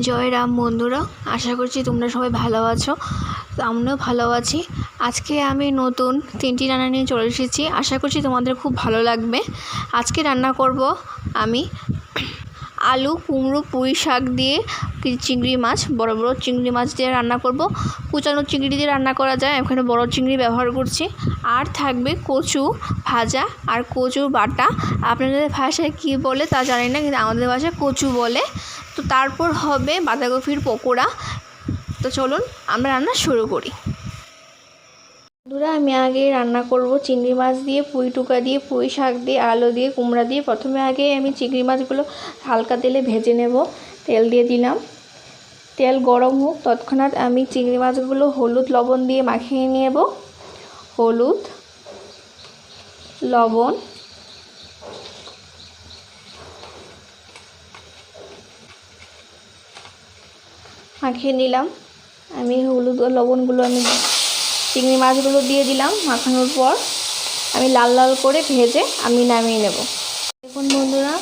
জয় রাম বন্ধুরা, আশা করছি তোমরা সবাই ভালো আছো। তো আমিও ভালো আছি। আজকে আমি নতুন তিনটি রান্না নিয়ে চলে এসেছি। আশা করছি তোমাদের খুব ভালো লাগবে। আজকে রান্না করব আমি আলু, কুমড়ো, পুঁই শাক দিয়ে, চিংড়ি মাছ, বড় বড় চিংড়ি মাছ দিয়ে রান্না করব। কুচানো চিংড়ি দিয়ে রান্না করা যায় এখানে বড় চিংড়ি ব্যবহার করছি। আর থাকবে কচু ভাজা আর কচু বাটা। আপনাদের ভাষায় কী বলে তা জানি না, কিন্তু আমাদের ভাষায় কচু বলে। তো তারপর হবে বাঁধাকপির পকোড়া। তো চলুন, আমরা রান্না শুরু করি। বন্ধুরা, আমি আগে রান্না করব চিংড়ি মাছ দিয়ে, পুঁই টুকা দিয়ে, পুঁই শাক দিয়ে, আলু দিয়ে, কুমড়া দিয়ে। প্রথমে আগে আমি চিংড়ি মাছগুলো হালকা তেলে ভেজে নেব। তেল দিয়ে দিলাম। তেল গরম হোক, তৎক্ষণাৎ আমি চিংড়ি মাছগুলো হলুদ লবণ দিয়ে মাখিয়ে নেব। হলুদ, লবণ মাখিয়ে নিলাম। আমি হলুদ লবণগুলো আমি চিংড়ি মাছগুলো দিয়ে দিলাম মাখানোর পর। আমি লাল লাল করে ভেজে আমি নামিয়ে নেব। দেখুন বন্ধুরা,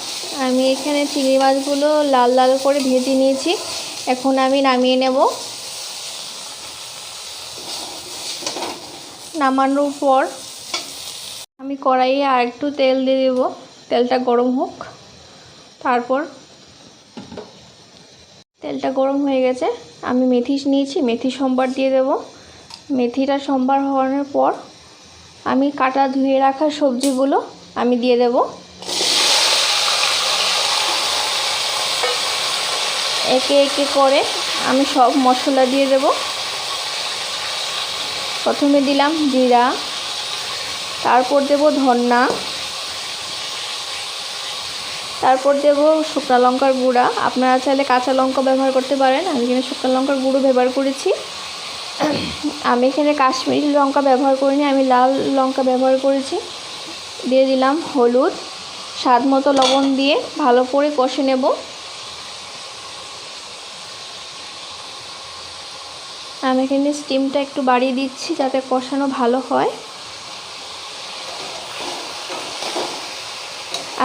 আমি এখানে চিংড়ি মাছগুলো লাল লাল করে ভেজে নিয়েছি। এখন আমি নামিয়ে নেব। নামানোর পর আমি কড়াইয়ে আর একটু তেল দিয়ে দেবো। তেলটা গরম হোক। তারপর তেলটা গরম হয়ে গেছে। আমি মেথি নিয়েছি, মেথি সম্বার দিয়ে দেব। মেথিটা সম্বার হওয়ানোর পর আমি কাটা ধুয়ে রাখা সবজিগুলো আমি দিয়ে দেব। একে একে করে আমি সব মশলা দিয়ে দেব। প্রথমে দিলাম জিরা, তারপর দেব ধন্না। তারপর দেব শুকনো লঙ্কার গুঁড়া। আপনারা চাইলে কাঁচা লঙ্কা ব্যবহার করতে পারেন। আমি এখানে শুকনো লঙ্কার গুঁড়ো ব্যবহার করেছি। আমি এখানে কাশ্মীরি লঙ্কা ব্যবহার করিনি, আমি লাল লঙ্কা ব্যবহার করেছি। দিয়ে দিলাম হলুদ। স্বাদ মতো লবণ দিয়ে ভালো করে কষে নেব। আমি এখানে স্টিমটা একটু বাড়িয়ে দিচ্ছি যাতে কষানো ভালো হয়।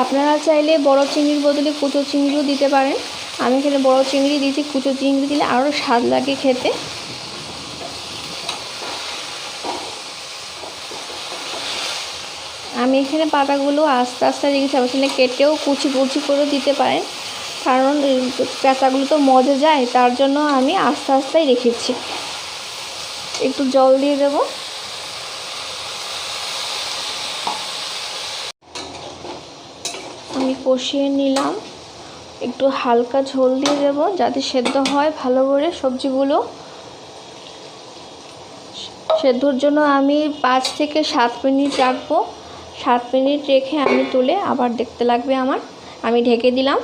আপনারা চাইলে বড় চিংড়ির বদলে কুচো চিংড়িও দিতে পারেন। আমি এখানে বড় চিংড়ি দিয়েছি, কুচো চিংড়ি দিলে আরও স্বাদ লাগে খেতে। আমি এখানে পাতাগুলো আস্তে আস্তে রেখেছি আপনি কেটেও কুচি কুচি করে দিতে পারেন। কারণ পেঁচাগুলো তো মজে যায়, তার জন্য আমি আস্তে আস্তেই রেখেছি। একটু জল দিয়ে দেবো। আমি কষিয়ে নিলাম। একটু হালকা ঝোল দিয়ে দেবো, যাতে সেদ্ধ হয় ভালো করে সবজিগুলো। সেদ্ধর জন্য আমি পাঁচ থেকে সাত মিনিট রাখব। সাত মিনিট রেখে আমি তুলে আবার দেখতে লাগবে আমার। আমি ঢেকে দিলাম।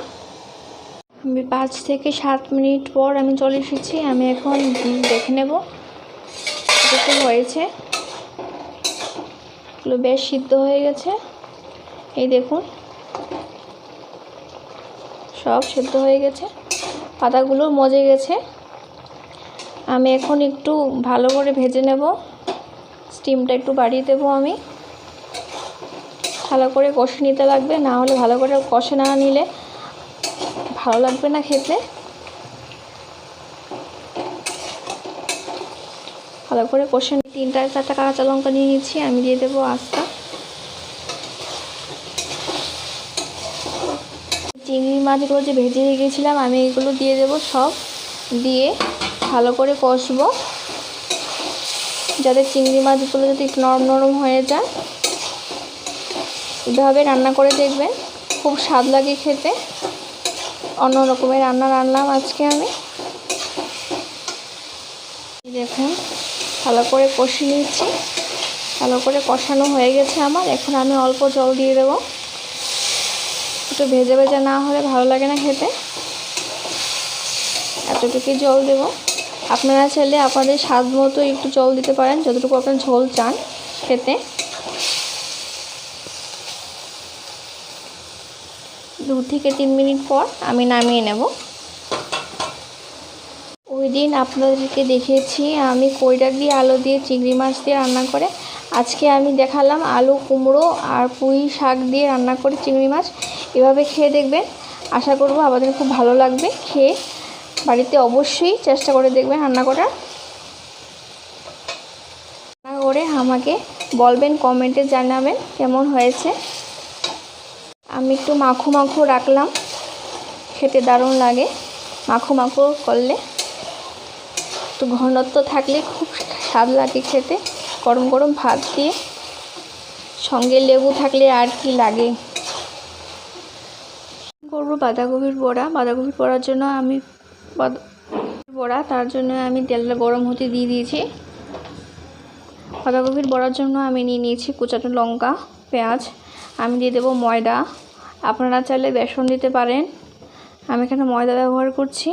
আমি পাঁচ থেকে সাত মিনিট পর আমি চলে এসেছি। আমি এখন দেখে নেব কতটুকু হয়েছে। বেশ সিদ্ধ হয়ে গেছে। এই দেখুন সব সেদ্ধ হয়ে গেছে। পাতাগুলো মজে গেছে। আমি এখন একটু ভালো করে ভেজে নেব। স্টিমটা একটু বাড়িয়ে দেবো আমি। ভালো করে কষে নিতে লাগবে, না হলে ভালো করে কষে না নিলে ভালো লাগবে না খেতে। ভালো করে কষে তিনটা চারটা কাঁচা লঙ্কা নিয়ে নিচ্ছি, আমি দিয়ে দেবো আস্তা চিংড়ি মাছগুলো যে ভেজে রেখেছিলাম, আমি এগুলো দিয়ে দেবো সব। দিয়ে ভালো করে কষবো। যাতে চিংড়ি মাছগুলো যদি নরম নরম হয়ে যায়। এভাবে রান্না করে দেখবেন, খুব স্বাদ লাগে খেতে। অন্য রকমের রান্না রান্নাম আজকে আমি। দেখুন, ভালো করে কষিয়ে নিচ্ছি। ভালো করে কষানো হয়ে গেছে আমার। এখন আমি অল্প জল দিয়ে দেবো। একটু ভেজে ভেজে না হলে ভালো লাগে না খেতে। এতটুকুই জল দেব। আপনারা চাইলে আপনাদের স্বাদ মতো একটু জল দিতে পারেন, যতটুকু আপনার ঝোল চান খেতে। দু থেকে তিন মিনিট পর আমি নামিয়ে নেব। ওই দিন আপনাদেরকে দেখিয়েছি, আমি কইডাক দিয়ে আলু দিয়ে চিংড়ি মাছ দিয়ে রান্না করে আজকে আমি দেখালাম আলু কুমড়ো আর পুঁই শাক দিয়ে রান্না করে চিংড়ি মাছ। এভাবে খেয়ে দেখবেন। আশা করব আমাদের খুব ভালো লাগবে। খেয়ে বাড়িতে অবশ্যই চেষ্টা করে দেখবেন রান্না করার। রান্না করে আমাকে বলবেন কমেন্টে জানাবেন কেমন হয়েছে। আমি একটু মাখো মাখো রাখলাম। খেতে দারুণ লাগে। মাখো মাখো করলে একটু ঘনত্ব থাকলে খুব স্বাদ লাগে খেতে। গরম গরম ভাত দিয়ে সঙ্গে লেবু থাকলে আর কি লাগে। করব বাঁধাকপির বড়া। বাঁধাকপির বড়ার জন্য আমি বড়া, তার জন্য আমি তেলটা গরম হতে দিয়ে দিয়েছি। বাঁধাকপির বড়ার জন্য আমি নিয়ে নিয়েছি কুচানো লঙ্কা, পেঁয়াজ। আমি দিয়ে দেবো ময়দা। আপনারা চাইলে বেসন দিতে পারেন। আমি এখানে ময়দা ব্যবহার করছি।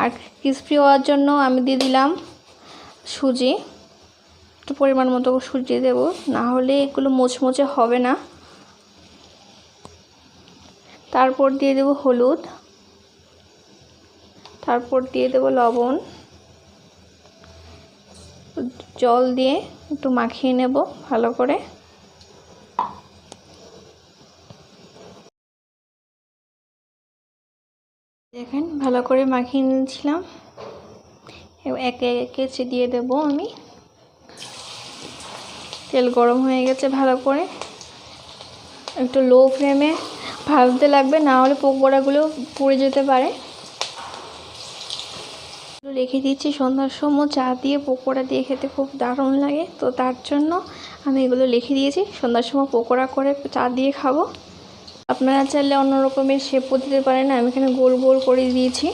আর ক্রিস্পি হওয়ার জন্য আমি দিয়ে দিলাম সুজি। পরিমাণ মতো সুজি দিয়ে দেবো, না হলে এগুলো মোচমোচে হবে না। তারপর দিয়ে দেবো হলুদ। তারপর দিয়ে দেবো লবণ। জল দিয়ে একটু মাখিয়ে নেব ভালো করে। দেখেন, ভালো করে মাখিয়ে নিয়েছিলাম। একে একে দিয়ে দেবো আমি। তেল গরম হয়ে গেছে ভালো করে। একটু লো ফ্লেমে ভাজতে লাগবে, না হলে পকোড়াগুলো পুড়ে যেতে পারে। রেখে দিচ্ছি সন্ধ্যার সময়, চা দিয়ে পকোড়া দিয়ে খেতে খুব দারুণ লাগে। তো তার জন্য আমি এগুলো লিখে দিয়েছি, সন্ধ্যার সময় পকোড়া করে চা দিয়ে খাব। আপনারা চাইলে অন্য রকমের শেপও দিতে পারেন, আমি এখানে গোল গোল করে দিয়েছি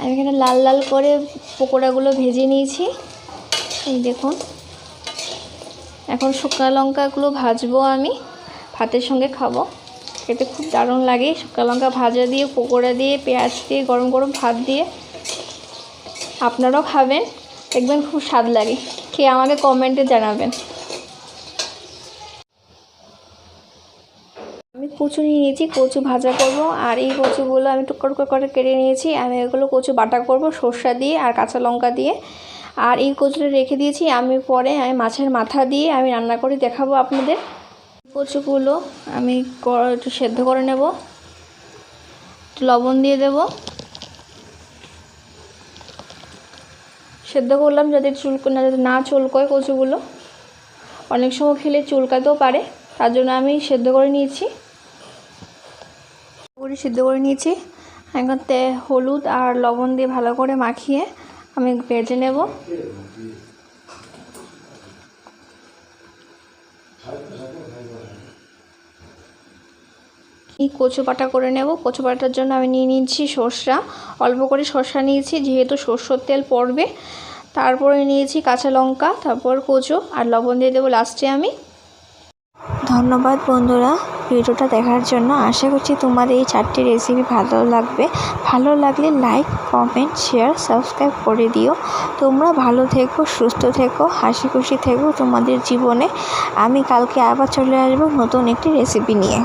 আমি এখানে লাল লাল করে পকোড়াগুলো ভেজে নিয়েছি। এই দেখুন। এখন শুকনো লঙ্কাগুলো ভাজবো আমি। ভাতের সঙ্গে খাব। খেতে খুব দারুণ লাগে। শুকনো লঙ্কা ভাজা দিয়ে, পকোড়া দিয়ে, পেঁয়াজ দিয়ে, গরম গরম ভাত দিয়ে। আপনারাও খাবেন। দেখবেন খুব স্বাদ লাগে। খেয়ে আমাকে কমেন্টে জানাবেন আমি কচু নিয়ে নিয়েছি, কচু ভাজা করব। আর এই কচুগুলো আমি টুকরো টুকরো করে কেটে নিয়েছি। আমি এগুলো কচু বাটা করব সর্ষা দিয়ে আর কাঁচা লঙ্কা দিয়ে। আর এই কচুটা রেখে দিয়েছি। আমি পরে আমি মাছের মাথা দিয়ে আমি রান্না করে দেখাবো আপনাদের। কচুগুলো আমি একটু সেদ্ধ করে নেব। একটু লবণ দিয়ে দেব। সেদ্ধ করলাম যাতে চুলকো না, যাতে না চুলকোয় কচুগুলো। অনেক সময় খেলে চুলকাতেও পারে। তার জন্য আমি সেদ্ধ করে নিয়েছি। পুরি সিদ্ধ করে নিয়েছি। এখন তে হলুদ আর লবণ দিয়ে ভালো করে মাখিয়ে আমি ভেজে নেব। কচু পাটা করে নেব। কচু পাটার জন্য আমি নিয়ে নিয়েছি সর্ষা। অল্প করে সর্ষা নিয়েছি, যেহেতু সর্ষের তেল পড়বে। তারপরে নিয়েছি কাঁচা লঙ্কা, তারপর কচু আর লবণ দিয়ে দেবো লাস্টে আমি। ধন্যবাদ বন্ধুরা। ভিডিওটা দেখার জন্য আশা করছি তোমাদের এই চারটি রেসিপি ভালো লাগবে। ভালো লাগলে লাইক কমেন্ট শেয়ার সাবস্ক্রাইব করে দিও। তোমরা ভালো থেকো, সুস্থ থেকো, হাসি খুশি থেকো তোমাদের জীবনে। আমি কালকে আবার চলে আসব নতুন একটি রেসিপি নিয়ে।